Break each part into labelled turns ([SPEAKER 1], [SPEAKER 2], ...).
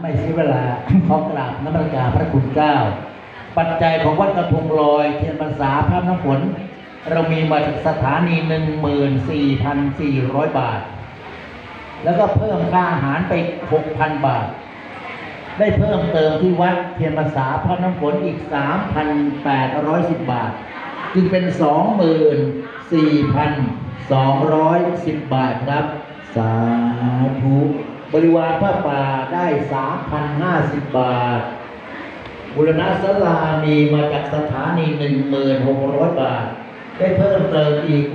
[SPEAKER 1] ไม่เสียเวลาขอกราบน้ำมันกาพระคุณเจ้า ปัจจัยของวัดกระทงลอยเทียนพรรษาพระน้ำฝน เรามีมาจากสถานี 14,400 บาท แล้วก็เพิ่มค่าอาหารไป 6,000 บาท ได้เพิ่มเติมที่วัดเทียนพรรษาพระน้ำฝนอีก 3,810 บาท จึงเป็น 24,210 บาทครับ สาธุ บริวารพระป่าได้3,050บาท บุรณะศาลามีมาจากสถานี1,600บาท ได้เพิ่มเติมอีก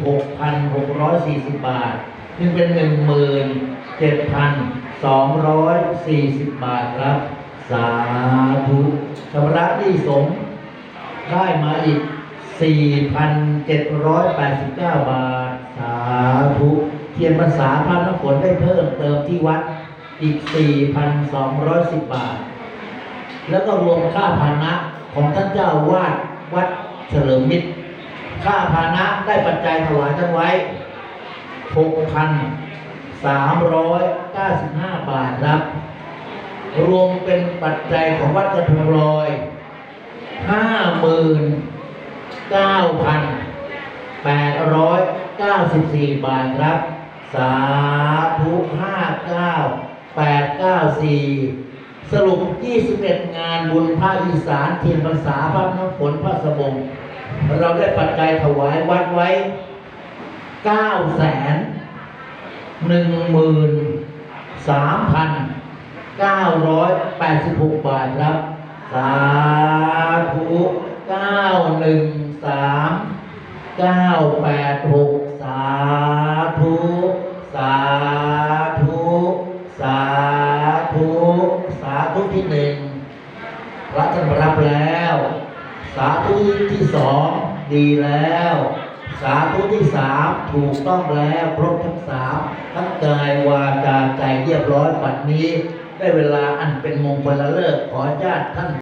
[SPEAKER 1] 6,640บาทจึงเป็น17,240บาทครับ สาธุชำระหนี้สงได้มาอีก 4,789 บาท สาธุ เทียนภาษาพระน้ำฝนได้เพิ่มเติมที่วัดอีก 4,210 บาท แล้วก็รวมค่าพานะของท่านเจ้าวาดวัดเฉลิมมิตร ค่าพานะได้ปัจจัยถวายท่านไว้ 6,395 บาทครับ รวมเป็นปัจจัยของวัดกระทงลอย 59,894 บาทครับ สาธุ59894สรุป21งานบุญภาคอีสานเทียนพรรษาพระน้ำฝนพระสบงเราได้ปัจจัยถวายวัดไว้9แสนหนึ่งหมื่นสามพันเก้าร้อยแปดสิบหกบาทครับ สาธุเก้าหนึ่งสามเก้าแปดหกสาธุ สาธุ สาธุ สาธุที่หนึ่งพระท่านรับแล้ว สาธุที่สองดีแล้ว สาธุที่สามถูกต้องแล้วครบทั้งสามทั้งกายวาจาใจเรียบร้อยปัดนี้ ได้เวลาอันเป็นมงคลละเลิกขอญาติท่าน